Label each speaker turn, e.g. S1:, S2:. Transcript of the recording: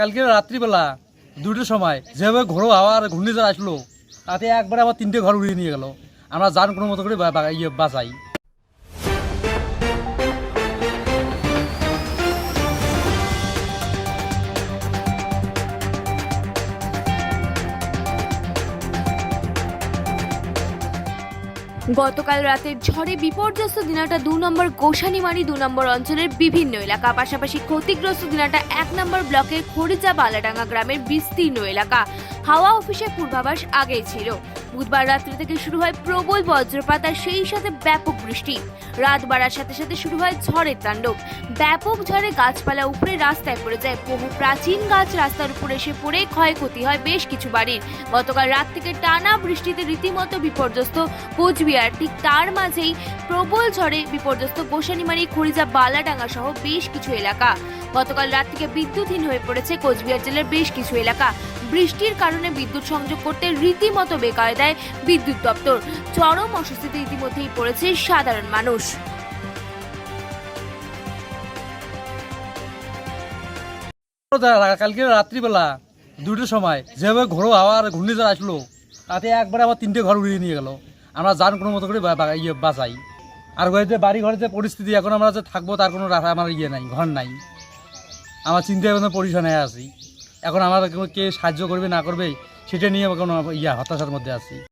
S1: কালকে রাত্রিবেলা দুটোর সময়, যেভাবে ঘোরো আর ঘূর্ণিঝড় আসলো, তাতে একবারে আবার তিনটে ঘর উড়িয়ে নিয়ে গেল। আমরা যান কোনো মতো করে ইয়ে বাঁচাই।
S2: গতকাল রাতের ঝড়ে বিপর্যস্ত দিনাটা দু নম্বর গোসানিমারি দু নম্বর অঞ্চলের বিভিন্ন এলাকা, পাশাপাশি ক্ষতিগ্রস্ত দিনাটা এক নম্বর ব্লকের খরিচা বালাডাঙ্গা গ্রামের বিস্তীর্ণ এলাকা। হাওয়া অফিসের পূর্বাভাস আগেই ছিল। বুধবার রাত্রি থেকে শুরু হয় প্রবল বজ্রপাত আর সেই সাথে ব্যাপক বৃষ্টি। রাত বাড়ার সাথে সাথে শুরু হয় ঝড়ের তাণ্ডব। ব্যাপক ঝড়ে গাছপালা উপরে রাস্তায় পড়ে যায়। বহু প্রাচীন গাছ রাস্তার উপরে এসে পড়ে ক্ষয়ক্ষতি হয় বেশ কিছু বাড়ির। গতকাল রাত থেকে টানা বৃষ্টিতে রীতিমতো বিপর্যস্ত কোচবিহার। ঠিক তার মাঝেই প্রবল ঝড়ে বিপর্যস্ত গোসানিমারি, খড়িজা, বালাডাঙ্গা সহ বেশ কিছু এলাকা। গতকাল রাত থেকে বিদ্যুৎহীন হয়ে পড়েছে কোচবিহার জেলার বেশ কিছু এলাকা। বৃষ্টির কারণে বিদ্যুৎ সংযোগ করতে রীতিমতো বেকায়দায় বিদ্যুৎ দপ্তর। চরম অস্বস্তিতে ইতিমধ্যেই পড়েছে সাধারণ মানুষ।
S1: কালকে রাত্রিবেলা দুটোর সময় যেভাবে ঘোরো আর ঘূর্ণিঝড় আসলো, তাতে একবারে আমার তিনটে ঘর উড়িয়ে নিয়ে গেল। আমরা যান কোনো মতো করে ইয়ে বাঁচাই। আর যে বাড়ি ঘরের যে পরিস্থিতি, এখন আমরা যে থাকব তার কোনো রাখা আমার ইয়ে নাই, ঘর নাই। আমার চিন্তায় কোনো পরিশনে আছি। এখন আমার কে সাহায্য করবে না করবে সেটা নিয়ে কোনো ইয়া হতাশার মধ্যে আছি।